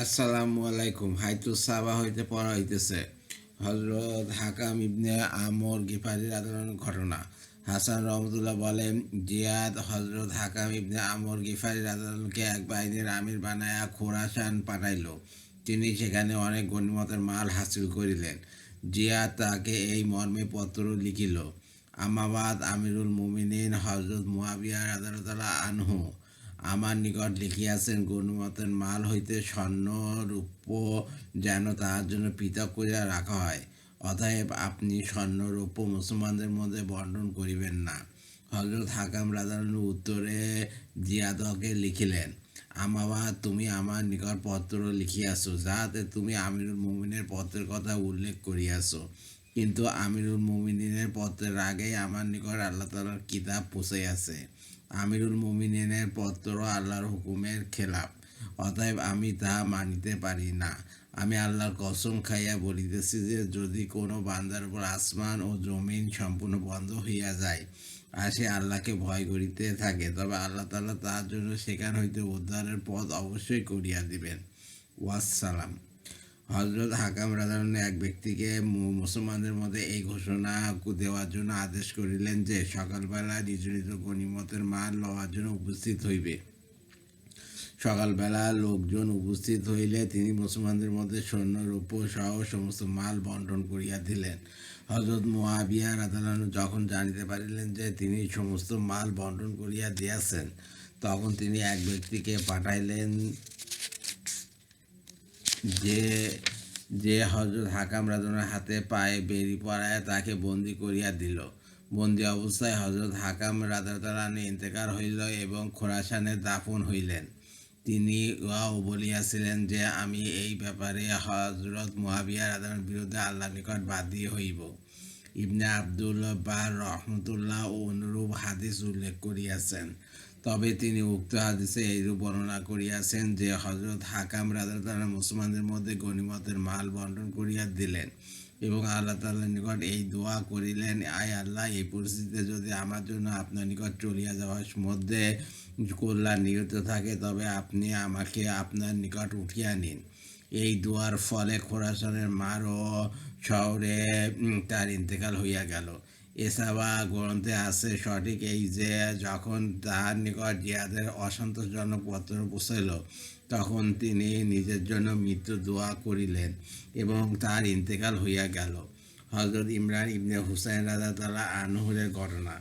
আসসালামু আলাইকুম হাইতু সাবা হইতে পড়া হইতেছে। হজরত হাকাম ইবনে আমর গিফারি রাধারণ ঘটনা। হাসান রহমতুল্লাহ বলেন, জিয়াদ হজরত হাকাম ইবনে আমর গিফারির রাধারণকে এক বাহিনীর আমির বানায়া খোরাসান পাঠাইল। তিনি সেখানে অনেক গণিমতের মাল হাসিল করিলেন। জিয়াদ তাকে এই মর্মে পত্র লিখিল, আমাবাদ আমিরুল মুমিনিন হজরত মুয়াবিয়া রাদারতালা আনহু। আমার নিকট লিখিয়াছেন, গণুমতের মাল হইতে স্বর্ণ রূপ্য যেন তাহার জন্য পৃথক করিয়া রাখা হয়। অতএব আপনি স্বর্ণ রৌপ্য মুসলমানদের মধ্যে বন্টন করিবেন না। হজরত হাকাম রাজানুর উত্তরে জিয়াদকে লিখিলেন, আমাবা, তুমি আমার নিকট পত্র লিখিয়াছ, যাহাতে তুমি আমিরুল মুমিনের পত্রের কথা উল্লেখ করিয়াছ। কিন্তু আমিরুল মুমিনের পত্রের আগেই আমার নিকট আল্লাহ তালার কিতাব পৌঁছাইয়াছে। আমিরুল মুমিনের পত্র আল্লাহর হুকুমের খেলাপ। অতএব আমি তা মানিতে পারি না। আমি আল্লাহর কসম খাইয়া বলিতেছি যে, যদি কোনো বান্দার উপর আসমান ও জমিন সম্পূর্ণ বন্ধ হইয়া যায়, আর সে আল্লাহকে ভয় করিতে থাকে, তবে আল্লাহ তাআলা তার জন্য সেখান হইতে উদ্ধারের পথ অবশ্যই করিয়া দিবেন। ওয়াসসালাম। হজরত হাকাম রাজান এক ব্যক্তিকে মুসলমানদের মধ্যে এই ঘোষণা দেওয়ার জন্য আদেশ করিলেন যে সকালবেলা নিজ নিজ গণিমতের মাল লওয়ার জন্য উপস্থিত হইবে। সকালবেলা লোকজন উপস্থিত হইলে তিনি মুসলমানদের মধ্যে সৈন্য রৌপ্য সহ সমস্ত মাল বন্টন করিয়া দিলেন। হজরত মোয়াবিয়া রাতালানু যখন জানিতে পারিলেন যে তিনি সমস্ত মাল বন্টন করিয়া দিয়াছেন, তখন তিনি এক ব্যক্তিকে পাঠাইলেন যে যে হজরত হাকাম রাজনের হাতে পায়ে বেরি পড়ায় তাকে বন্দি করিয়া দিল। বন্দি অবস্থায় হজরত হাকাম রাজাতালানি ইন্তেকার হইল এবং খোরাসানে দাফন হইলেন। তিনি উহাও বলিয়াছিলেন যে, আমি এই ব্যাপারে হজরত মহাবিয়া রাজার বিরুদ্ধে আল্লাহ নিকট বাদী হইব। ইবনে আব্দুল বার রহমতুল্লাহ ও অনুরূপ হাদিস উল্লেখ করিয়াছেন। তবে তিনি উক্ত হাদিসে এইরূপ বর্ণনা করিয়াছেন যে হজরত হাকাম রাজা তারা মুসলমানদের মধ্যে গণিমতের মাল বন্টন করিয়া দিলেন এবং আল্লাহ তাল্লাহ নিকট এই দোয়া করিলেন, আয় আল্লাহ, এই পরিস্থিতিতে যদি আমার জন্য আপনার নিকট চলিয়া যাওয়ার মধ্যে কল্যাণ নিহত থাকে, তবে আপনি আমাকে আপনার নিকট উঠিয়া নিন। এই দোয়ার ফলে খোরাসানের মার ও শহরে তার ইন্তেকাল হইয়া গেল। এছাড়া গ্রন্থে আছে সঠিক এই যে, যখন তাহার নিকট জিয়াদের অসন্তোষজনক পত্র পৌঁছাইল, তখন তিনি নিজের জন্য মৃত্যু দোয়া করিলেন এবং তার ইন্তেকাল হইয়া গেল। হজরত ইমরান ইবনে হুসাইন রাজা তালা আনহুরের ঘটনা।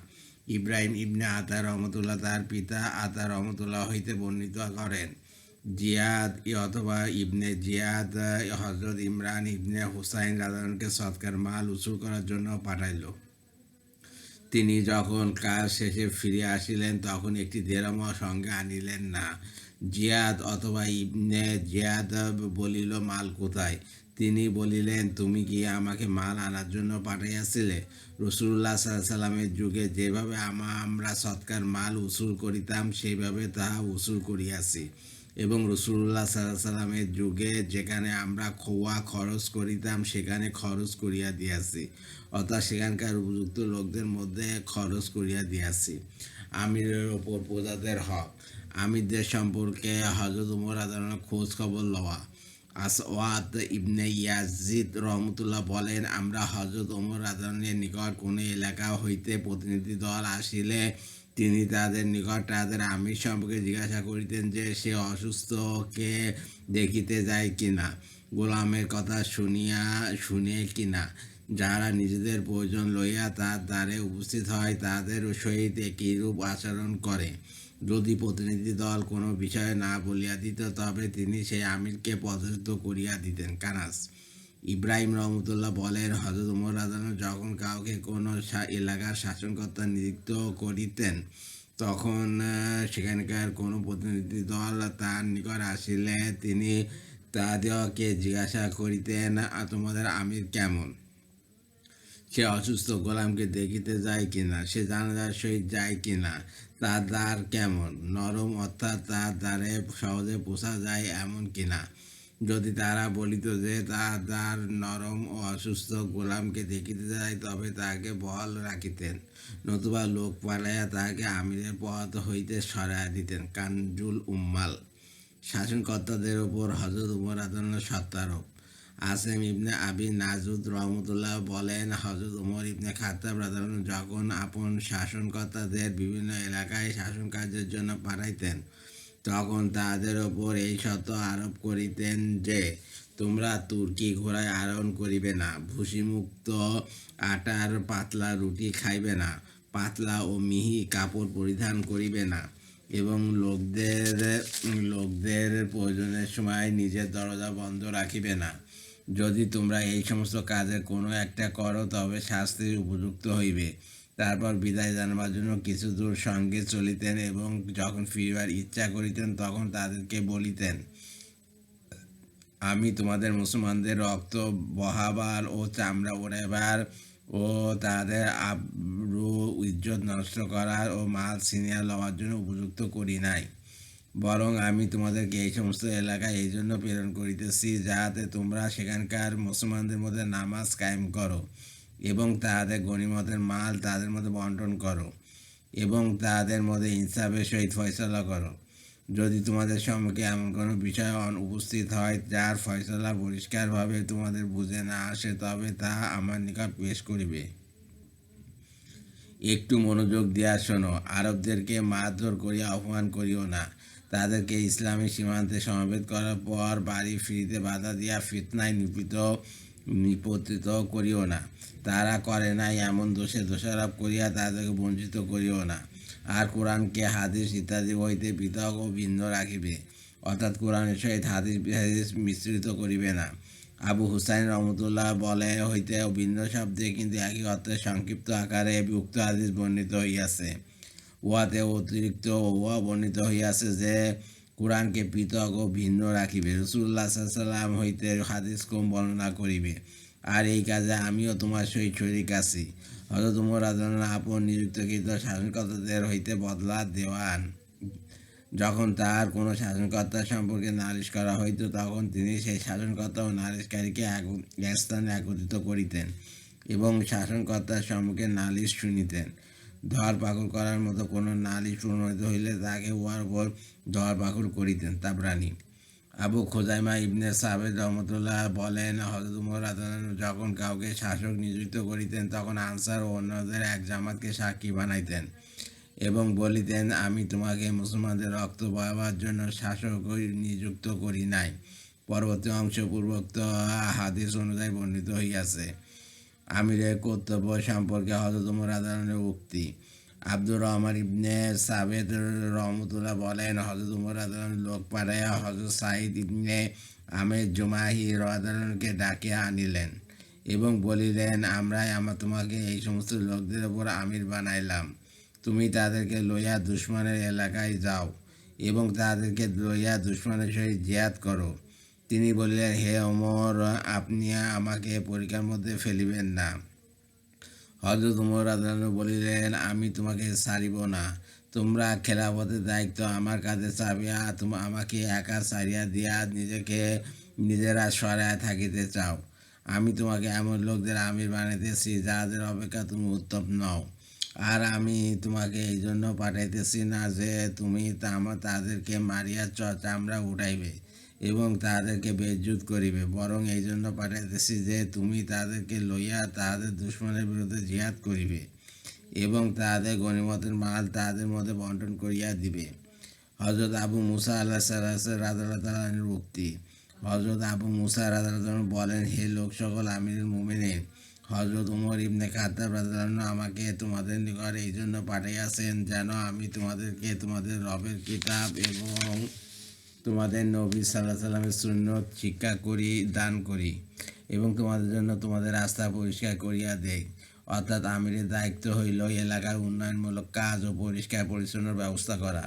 ইব্রাহিম ইবনে আতা রহমতুল্লাহ তার পিতা আতা রহমতুল্লাহ হইতে বর্ণিত করেন। জিয়াদ অথবা ইবনে জিয়াদ হজরত ইমরান ইবনে হুসাইন রাজানকে সৎকার মাল উসুল করার জন্য পাঠাইল। তিনি যখন কাজ শেষে ফিরে আসিলেন, তখন একটি দেরামা সঙ্গে আনিলেন না। জিয়াদ অথবা ইবনে জিয়াদ বলিল, মাল কোথায়? তিনি বলিলেন, তুমি কি আমাকে মাল আনার জন্য পাঠাইয়াছিলে? রসুল্লাহ সাল্লামের যুগে যেভাবে আমা- আমরা সৎকার মাল উসুল করিতাম, সেইভাবে তাহা উসুল করিয়াছি। এবং রসুল্লাহ সাল্লামের যুগে যেখানে আমরা খোয়া খরচ করিতাম, সেখানে খরচ করিয়া দিয়াছি। অর্থাৎ সেখানকার উপযুক্ত লোকদের মধ্যে খরচ করিয়া দিয়াছি। আমিরের ওপর প্রজাদের হক, আমিরদের সম্পর্কে হজরত উমর আদালনের খোঁজ খবর লওয়া। আসওয়াত ইবনে ইয়াজিদ রহমতুল্লাহ বলেন, আমরা হজরত ওমর আদানের নিকট কোনো এলাকা হইতে প্রতিনিধি দল আসিলে তিনি তাদের নিকট তাদের আমির সম্পর্কে জিজ্ঞাসা করিতেন যে সে অসুস্থকে দেখিতে যায় কিনা, গোলামের কথা শুনিয়া, শুনে কিনা। যারা নিজেদের প্রয়োজন লইয়া তার দ্বারে উপস্থিত হয়, তাদের সহিত একইরূপ আচরণ করে। যদি প্রতিনিধি দল কোনো বিষয়ে না বলিয়া দিত, তবে তিনি সেই আমিরকে পদস্থ করিয়া দিতেন। কানাস ইব্রাহিম রহমতুল্লাহ বলেন হজরত উমর আদালত যখন কাউকে কোনো এলাকার শাসনকর্তা নিযুক্ত করিতেন, তখন সেখানকার কোনো প্রতিনিধি দল তার নিকট আসিলে তিনি তাদেরকে জিজ্ঞাসা করিতেন তোমাদের আমির কেমন? সে অসুস্থ, গোলামকে দেখিতে যায় কিনা? সে জানাজার সহিত যায় কিনা? তার দ্বার কেমন? নরম অর্থাৎ তার দ্বারে সহজে পোষা যায় এমন কিনা? যদি তারা বলিত যে তার নরম ও অসুস্থ গোলামকে দেখিতে যায়, তবে তাহাকে বহাল রাখিতেন। নতুবা লোক পালাইয়া তাহাকে আমিরের পথ হইতে সরাইয়া দিতেন, কানজুল উম্মাল। শাসনকর্তাদের ওপর হজরত উমর আদালন সত্যারোপ। আসেম ইবনে আবি নাজুদ রহমতুল্লাহ বলেন হজরত উমর ইবনে খাত্তাব রাদালন যখন আপন শাসনকর্তাদের বিভিন্ন এলাকায় শাসন কার্যের জন্য পাঠাইতেন তখন তাদের ওপর এই শত আরোপ করিতেন যে, তোমরা তুর্কি ঘোড়ায় আরোহণ করিবে না ভুসিমুক্ত আটার পাতলা রুটি খাইবে না, পাতলা ও মিহি কাপড় পরিধান করিবে না। এবং লোকদের লোকদের প্রয়োজনের সময় নিজের দরজা বন্ধ রাখিবে না। যদি তোমরা এই সমস্ত কাজের কোনো একটা করো, তবে শাস্তির উপযুক্ত হইবে। তারপর বিদায় জানবার জন্য কিছু দূর সঙ্গে চলিতেন এবং যখন ফিরবার ইচ্ছা করিতেন তখন তাদেরকে বলিতেন, আমি তোমাদের মুসলমানদের রক্ত বহাবার ও চামড়া ওড়াবার ও তাদের আব্রু ইজ্জত নষ্ট করার ও মাল ছিনিয়ে লওয়ার জন্য উপযুক্ত করি নাই। বরং আমি তোমাদেরকে এই সমস্ত এলাকায় এই জন্য প্রেরণ করিতেছি যাতে তোমরা সেখানকার মুসলমানদের মধ্যে নামাজ কায়েম করো। এবং তাদের গণিমতের মাল তাদের মধ্যে বন্টন করো এবং তাদের মধ্যে ইনসাফের সহিত ফয়সলা করো। যদি তোমাদের সম্মুখে এমন কোনো বিষয় অন- উপস্থিত হয়, যার ফয়সলা পরিষ্কারভাবে তোমাদের বুঝে না আসে, তবে তা আমার নিকট পেশ করিবে। একটু মনোযোগ দিয়া শোনো, আরবদেরকে মারধর করিয়া অপমান করিও না। তাদেরকে ইসলামী সীমান্তে সমবেত করার পর বাড়ি ফিরিতে বাধা দিয়া ফিতনায় নিপিত নিপতিত করিও না। তারা করে নাই এমন দোষে দোষারোপ করিয়া তাদেরকে বঞ্চিত করিও না। আর কোরআনকে হাদিস ইত্যাদি হইতে পৃথক ও ভিন্ন রাখিবে। অর্থাৎ কোরআনের সহিত হাদিস হাদিস মিশ্রিত করিবে না। আবু হুসাইন রহমতুল্লাহ বলে, হইতে ভিন্ন শব্দে কিন্তু একই অর্থে সংক্ষিপ্ত আকারে উক্ত হাদিস বর্ণিত হইয়াছে। উহাতে অতিরিক্ত উহা বর্ণিত হইয়াছে যে কোরআনকে পৃথক ও ভিন্ন রাখিবে। রসুল্লাহ সাল্লাম হইতে হাদিস কম বর্ণনা করিবে। আর এই কাজে আমিও তোমার সহিত শরিক আছি। তোমার আদালত আপন নিযুক্তকৃত শাসনকর্তাদের হইতে বদলা দেওয়ান। যখন তার কোনো শাসনকর্তা সম্পর্কে নালিশ করা হইতো, তখন তিনি সেই শাসনকর্তা ও নালিশকারীকে এক স্থানে একত্রিত করিতেন এবং শাসনকর্তার সম্মুখে নালিশ শুনিতেন। ধর পাকড় করার মতো কোনো নালিশ প্রণীত হইলে তাকে উহার উপর ধর পাকড় করিতেন তাবরানি আবু খোজাইমা ইবনে সাবেদ রহমতুল্লাহ বলেন হজরত উমর যখন কাউকে শাসক নিযুক্ত করিতেন, তখন আনসার ও অন্যদের এক জামাতকে সাক্ষী বানাইতেন এবং বলিতেন, আমি তোমাকে মুসলমানদের রক্ত বহাবার জন্য শাসক নিযুক্ত করি নাই। পরবর্তী অংশ পূর্বোক্ত হাদিস অনুযায়ী বর্ণিত হইয়াছে। আমিরের কর্তব্য সম্পর্কে হজরত উমর আদালনের উক্তি। আব্দুর রহমান ইবনে সাবেদ রহমতুল্লাহ বলেন হজরত উমর আদালন লোক পাঠাইয়া হজরত সাইদ ইবনে আমের জুমাহি রাদালনকে ডাকিয়া আনিলেন এবং বলিলেন, আমরাই আমার তোমাকে এই সমস্ত লোকদের ওপর আমির বানাইলাম। তুমি তাদেরকে লইয়া দুশ্মনের এলাকায় যাও এবং তাদেরকে লইয়া দুশ্মনের সহিত জিয়াদ করো। তিনি বললেন, হে অমর, আপনি আমাকে পরীক্ষার মধ্যে ফেলিবেন না। হজরত উমর আদালু বলিলেন, আমি তোমাকে সারিব না। তোমরা খেলাফতের দায়িত্ব আমার কাছে চাপিয়া তুমি, আমাকে একা সারিয়া দিয়া নিজেকে নিজেরা সরায় থাকিতে চাও। আমি তোমাকে এমন লোকদের আমির বানাইতেছি যাদের অপেক্ষা তুমি উত্তম নও। আর আমি তোমাকে এই জন্য পাঠাইতেছি না যে তুমি তা- তাদেরকে মারিয়া চামড়া উঠাইবে। এবং তাদেরকে বেজ্জুত করিবে। বরং এই জন্য পাঠাইতেছি যে, তুমি তাদেরকে লইয়া তাহাদের দুশ্মনের বিরুদ্ধে জিহাদ করিবে এবং তাদের গণিমতের মাল তাহাদের মধ্যে বন্টন করিয়া দিবে। হজরত আবু মুসা আল্লাহ সাল্লাহ রাদার উক্তি। হজরত আবু মুসা রাদার বলেন, হে লোক সকল আমিরুল মুমিনিন হজরত উমর ইবনে খাত্তাব রাদিয়াল্লাহু আমাকে তোমাদের নিকট এই জন্য পাঠাইয়াছেন যেন আমি তোমাদেরকে তোমাদের রবের কিতাব এবং তোমাদের নবী সাল্লাহ সাল্লামের সুন্নত শিক্ষা করি, দান করি এবং তোমাদের জন্য তোমাদের রাস্তা পরিষ্কার করিয়া দেয় অর্থাৎ আমিরের দায়িত্ব হইল এলাকার উন্নয়নমূলক কাজ ও পরিষ্কার পরিচ্ছন্নের ব্যবস্থা করা।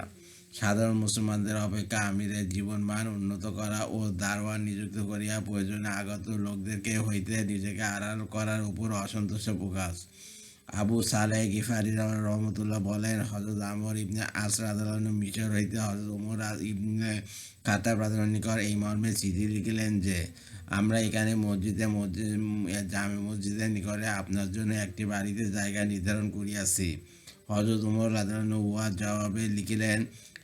সাধারণ মুসলমানদের অপেক্ষা আমিরের জীবনমান উন্নত করা ও দারোয়ান নিযুক্ত করিয়া প্রয়োজনে আগত লোকদেরকে হইতে নিজেকে আড়াল করার উপর অসন্তোষ প্রকাশ। আবু সালেহ গিফারি রহমতুল্লাহ বলেন হজরত আমর ইবনে আসরাদ মিশর হইতে হজরত উমর ইবনে রাদার নিকট এই মর্মে চিঠি লিখিলেন যে, আমরা এখানে মসজিদে, মসজিদ, জামে মসজিদের নিকটে আপনার জন্য একটি বাড়িতে জায়গা নির্ধারণ করিয়াছি। হজরত উমর রাদান উহার জবাবে লিখিলেন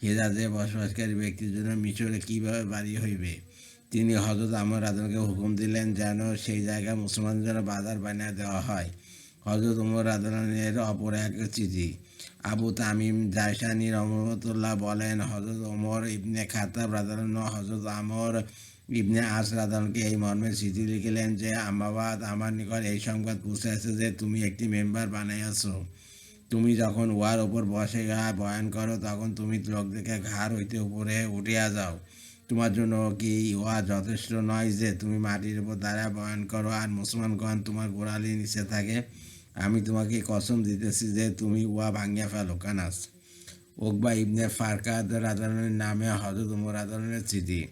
হেজাজে বসবাসকারী ব্যক্তির জন্য মিশরে কীভাবে বাড়ি হইবে? তিনি হজরত আমর আদমকে হুকুম দিলেন, যেন সেই জায়গায় মুসলমানদের জন্য বাজার বানিয়ে দেওয়া হয়। হজরত উমর আদনের অপর এক চিঠি। আবু তামিম জায়সানি রহমতুল্লাহ বলেন হজরত ওমর ইবনে খাতাব রাদান হজরত আমর ইবনে আস রাদানকে এই মর্মে চিঠি লিখিলেন যে আমাবাদ আমার নিকট এই সংবাদ পৌঁছেছে যে, তুমি একটি মেম্বার বানাইয়াছো। তুমি যখন উহার ওপর বসে গা বয়ান করো, তখন তুমি লোকদেরকে ঘাড় হইতে উপরে উঠিয়া যাও। তোমার জন্য কি উহা যথেষ্ট নয় যে, তুমি মাটির উপর দ্বারা বয়ান করো, আর মুসলমানগণ তোমার গোড়ালি নিচে থাকে? আমি তোমাকে কসম দিতেছি যে তুমি উহা ভাঙিয়া ফেলো, কানাস। ওকবা ইবনে ফারকাদ রাধারণের নামে হজরত উমর রাধারণের চিঠি।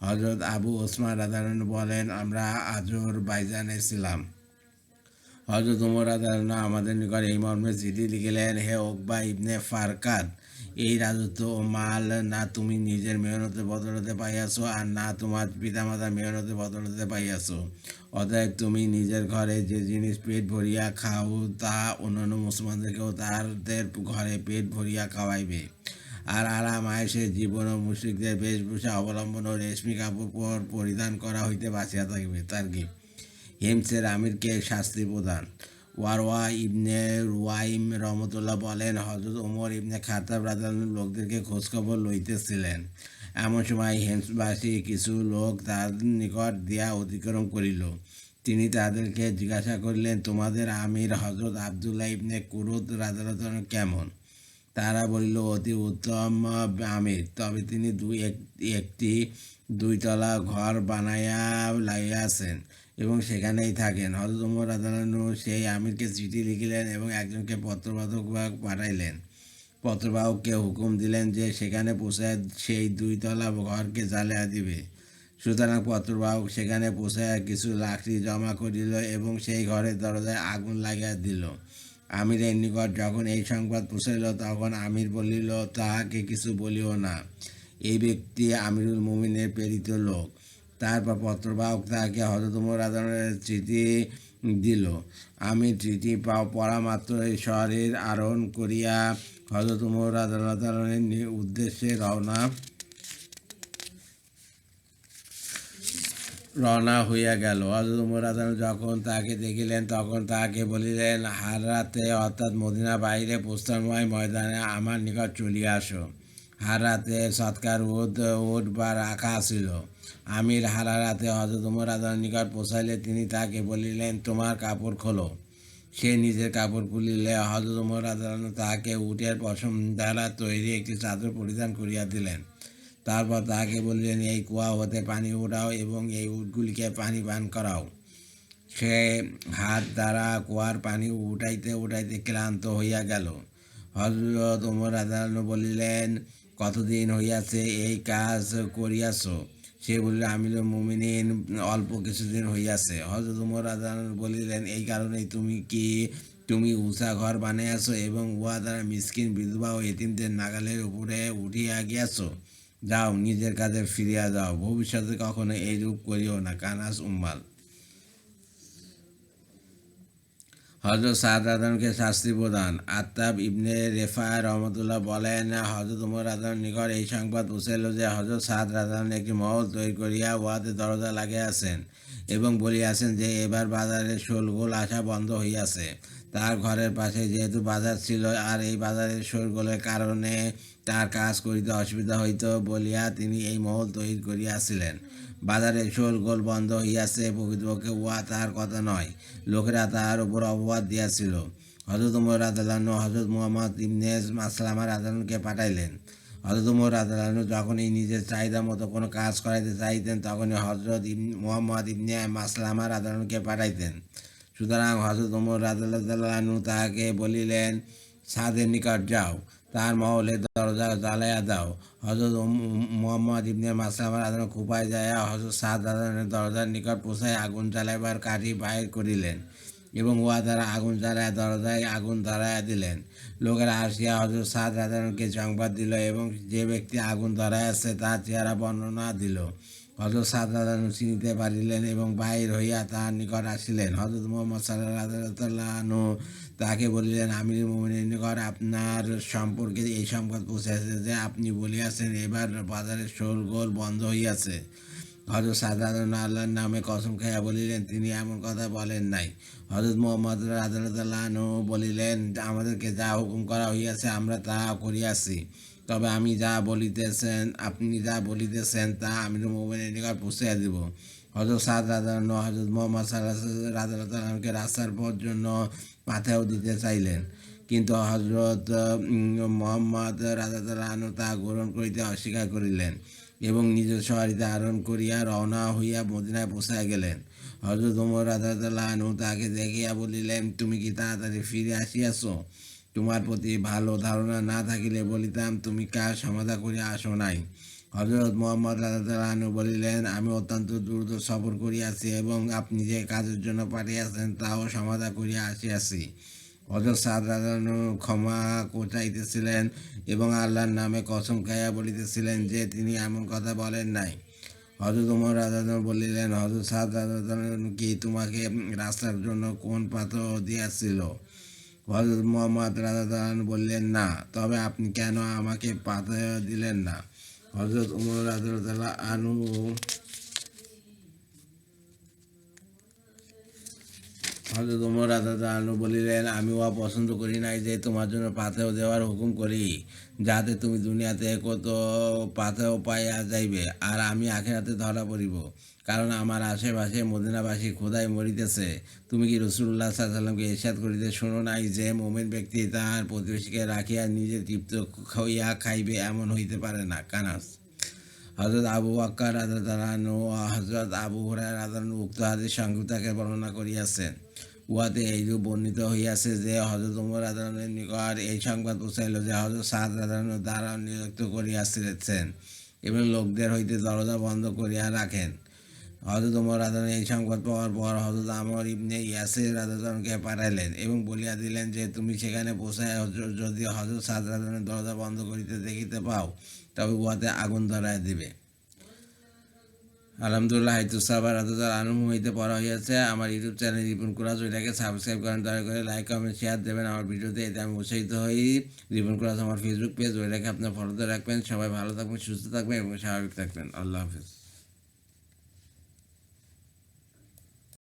হজরত আবু ওসমান রাধারণ বলেন, আমরা আজর বাইজানে ছিলাম। হজরত উমর রাধারণ আমাদের নিকট এই মর্মে চিঠি লিখিলেন, হে ওকবা ইবনে ফারকাদ এই রাজত্ব ও মাল না তুমি নিজের মেহনতে বদলাতে পাইয়াছো আর না তোমার পিতামাতার মেহনতে বদলাতে পাইয়াছো। অতএব তুমি নিজের ঘরে যে জিনিস পেট ভরিয়া খাও, তা অন্যান্য মুসলমানদেরকেও তাদের ঘরে পেট ভরিয়া খাওয়াইবে। আর আরাম আয়েসে জীবন ও মুশ্রিকদের বেশভূষা অবলম্বন ও রেশমি কাপড় পরিধান করা হইতে বাঁচিয়া থাকবে, তার কি? হেমসের আমিরকে শাস্তি প্রদান। ওয়ারওয়া ইবনে রুয়াইম রহমতুল্লাহ বলেন হজরত ওমর ইবনে খাতাব রাজাল লোকদেরকে খোঁজখবর লইতেছিলেন। এমন সময় হেমসবাসী কিছু লোক তার নিকট দিয়া অতিক্রম করিল। তিনি তাদেরকে জিজ্ঞাসা করিলেন, তোমাদের আমির হজরত আবদুল্লাহ ইবনে কুরুত রাজারতন কেমন? তারা বলিল, অতি উত্তম আমির। তবে তিনি দুই এক- একটি দুইতলা ঘর বানাইয়া লাইয়াছেন। এবং সেখানেই থাকেন। হজরত উমর রাদানু সেই আমিরকে চিঠি লিখিলেন এবং একজনকে পত্রবাহক পাঠাইলেন। পত্রবাহককে হুকুম দিলেন যে সেখানে পৌঁছায় সেই দুই তলা ঘরকে জ্বালিয়া দিবে। সুতরাং পত্রবাহক সেখানে পৌঁছায় কিছু লাকড়ি জমা করিল এবং সেই ঘরের দরজায় আগুন লাগিয়া দিল। আমিরের নিকট যখন এই সংবাদ পৌঁছাইল, তখন আমির বলিল, তাহাকে কিছু বলিও না। এই ব্যক্তি আমিরুল মুমিনের প্রেরিত লোক। তারপর পত্রবাহক তাহাকে হজরত আদমের চিঠি দিল। আমি চিঠি পড়া মাত্র শহরের আরোহণ করিয়া হজরত আদালতের উদ্দেশ্যে রওনা রওনা হইয়া গেল। হজরত উমর আদম যখন তাকে দেখিলেন, তখন তাকে বলিলেন হারাতে অর্থাৎ মদিনা বাইরে প্রস্তাবময় ময়দানে আমার নিকট চলিয়া আসো। হারাতে সৎকার উঠ বা রাখা ছিল। আমির হারারাতে হজরত উমর আদমের নিকট পৌঁছাইলে তিনি তাকে বলিলেন, তোমার কাপড় খোলো। সে নিজের কাপড় খুলিলে হজরত উমর আদম তাহাকে উটের পশম দ্বারা তৈরি একটি চাদর পরিধান করিয়া দিলেন। তারপর তাকে বললেন, এই কুয়া হতে পানি উঠাও এবং এই উটগুলিকে পানি পান করাও। সে হাত দ্বারা কুয়ার পানি উঠাইতে উঠাইতে ক্লান্ত হইয়া গেল। হজরত ওমর আদালন বলিলেন, কতদিন হইয়াছে এই কাজ করিয়াছ? সে বলিল আমিল মুমিনিন, অল্প কিছুদিন হইয়াছে। হজরত উমর আদালন বলিলেন, এই কারণেই তুমি কি, তুমি উষা ঘর বানাইয়াছ এবং উহা দ্বারা মিসকিন, বিধবা ও এতিমদের নাগালের উপরে উঠিয়া গিয়াছ? যাও, নিজের কাজে ফিরিয়া যাও। ভবিষ্যতে কখনো এইরূপ করিও না, কানাস উম্মাল। হজরত সাদ আদমকে শাস্তি প্রদান। আত্তাব ইবনে রেফা রহমতুল্লাহ বলেন হজরত উমর আদম নিকট এই সংবাদ পৌঁছাইল যে হজরত সাদ রাজন একটি মহল তৈরি করিয়া উহাতে দরজা লাগিয়াছেন এবং বলিয়াছেন যে, এবার বাজারে শোলগোল আসা বন্ধ হইয়াছে। তার ঘরের পাশে যেহেতু বাজার ছিল আর এই বাজারের শোলগোলের কারণে তার কাজ করিতে অসুবিধা হইত বলিয়া তিনি এই মহল তৈরি করিয়াছিলেন। বাজারে শোলগোল বন্ধ হইয়াছে, প্রকৃতপক্ষে উহা তাহার কথা নয়। লোকেরা তাহার উপর অপবাদ দিয়াছিল। হজরত উমর আদালান হজরত মোহাম্মদ ইবনে মাসলামার আদালনকে পাঠাইলেন। হজরত উমর আদালান যখনই নিজের চাহিদা মতো কোনো কাজ করাইতে চাইতেন, তখনই হজরত ইবন- মোহাম্মদ ইবনে মাসলামার আদালনকে পাঠাইতেন। সুতরাং হজরত উমর রাজু তাহাকে বলিলেন সাদের নিকট যাও। তার মহলে দরজা জ্বালাইয়া দাও। হজরত মোহাম্মদ ইবনে মাসলামার আদালত খুপায় যায় হজরত সাদ দরজার নিকট পোষায় আগুন জ্বালাইবার কাঠি বাইর করিলেন এবং উহা দ্বারা আগুন জ্বালায় দরজায় আগুন ধরাইয়া দিলেন। লোকেরা আসিয়া হজরত সাদ সংবাদ দিল এবং যে ব্যক্তি আগুন ধরাইয়াছে তার চেহারা বর্ণনা দিল। হজরত সাদ চিনিতে পারিলেন এবং বাহির হইয়া তাহার নিকট আসিলেন। হজরত মোহাম্মদ সাল্লাহ তাকে বলিলেন, আমির মোমিনের নিকট আপনার সম্পর্কে এই সংবাদ পৌঁছেছে যে আপনি বলিয়াছেন, এবার বাজারের শোরগোল বন্ধ হইয়াছে। হজরত সাধারণ আল্লাহর নামে কসম খাইয়া বলিলেন, তিনি এমন কথা বলেন নাই। হজরত মোহাম্মদ রাজু বলিলেন, আমাদেরকে যা হুকুম করা হইয়াছে, আমরা তা করিয়াছি। তবে আমি যা বলিতেছেন, আপনি যা বলিতেছেন তা আমি মোমেনের নিকট পৌঁছিয়া দিব। হজরত সাদ রাজান হজরত মোহাম্মদ সাল্লাহ রাজাকে রাস্তার পর জন্য পাথেও দিতে চাইলেন। কিন্তু হজরত মোহাম্মদ রাজা তা গ্রহণ করিতে অস্বীকার করিলেন এবং নিজের শহরিতে আরোহণ করিয়া রওনা হইয়া মদিনায় পৌঁছায় গেলেন। হজরত উমর রাজাতাল্লাহ তাকে দেখিয়া বলিলেন, তুমি কি তাড়াতাড়ি ফিরে আসিয়াছ? তোমার প্রতি ভালো ধারণা না থাকিলে বলিতাম, তুমি কার সমাধা করিয়া আসো নাই? হজরত মোহাম্মদ রাজাতাল্লাহ বলিলেন, আমি অত্যন্ত দ্রুত সফর করিয়াছি এবং আপনি যে কাজের জন্য পাঠিয়াছেন তাও সমাধা করিয়া আসিয়াছি। হজরত সাদ রাজানু ক্ষমা চাইতেছিলেন এবং আল্লাহর নামে কসম খাইয়া বলিতেছিলেন যে তিনি এমন কথা বলেন নাই। হজরত উমর রাজান বলিলেন হজরত সাদ কি তোমাকে রাস্তার জন্য কোন পাত্র দিয়াছিল? হজরত মোহাম্মদ রাজাদান বললেন, না, তবে আপনি কেন আমাকে পাতা দিলেন না? হজরত উমর রাজা আনু হজরত উমর রাজা দালানু বলিলেন, আমি ও পছন্দ করি নাই যে তোমার জন্য পাথেও দেওয়ার হুকুম করি। যাতে তুমি দুনিয়াতে কত পাথেও পাইয়া যাইবে, আর আমি আখেরাতে ধরা পড়িব। কারণ আমার আশেপাশে মদিনাবাসী খোদাই মরিতেছে। তুমি কি রসুল্লাহ সাল্লামকে ইরশাদ করিতে শোনো নাই যে মোমেন ব্যক্তি তাহার প্রতিবেশীকে রাখিয়া নিজে তৃপ্ত হইয়া খাইবে, এমন হইতে পারে না? কানাস। হজরত আবু আক্কা রাজা তালানু হজরত আবু হুরায় রাজানু উক্ত হাদিস সংহিতাকে বর্ণনা করিয়াছেন। উহাতে এইরূপ বর্ণিত হইয়াছে যে হজরত উমর রাজানের নিকট এই সংবাদ পৌঁছাইল যে হজরত সাদ রাজানু দ্বারা নিযুক্ত করিয়াছিলেন এবং লোকদের হইতে দরজা বন্ধ করিয়া রাখেন। হজরত উমর রাজান এই সংবাদ পাওয়ার পর হজরত আমর ইবনে ইয়াসির রাজানকে পাঠাইলেন এবং বলিয়া দিলেন যে, তুমি সেখানে পৌঁছায় যদি হজরত সাদ রাজানের দরজা বন্ধ করিতে দেখিতে পাও, তবে উহাতে আগুন ধরায় দিবে। আলহামদুলিল্লাহ হাইতু সাহাবার রাজার আলম হইতে পড়া হয়েছে আমার ইউটিউব চ্যানেল রিপন কুরাজ ওইটাকে সাবস্ক্রাইব করেন, দয়া করে লাইক কমেন্ট শেয়ার দেবেন আমার ভিডিওতে, এতে আমি উৎসাহিত হই। রিপন কুরাজ আমার ফেসবুক পেজ ওইটাকে আপনার ফলোতে রাখবেন। সবাই ভালো থাকবেন, সুস্থ থাকবেন এবং স্বাভাবিক থাকবেন। আল্লাহ হাফিজ।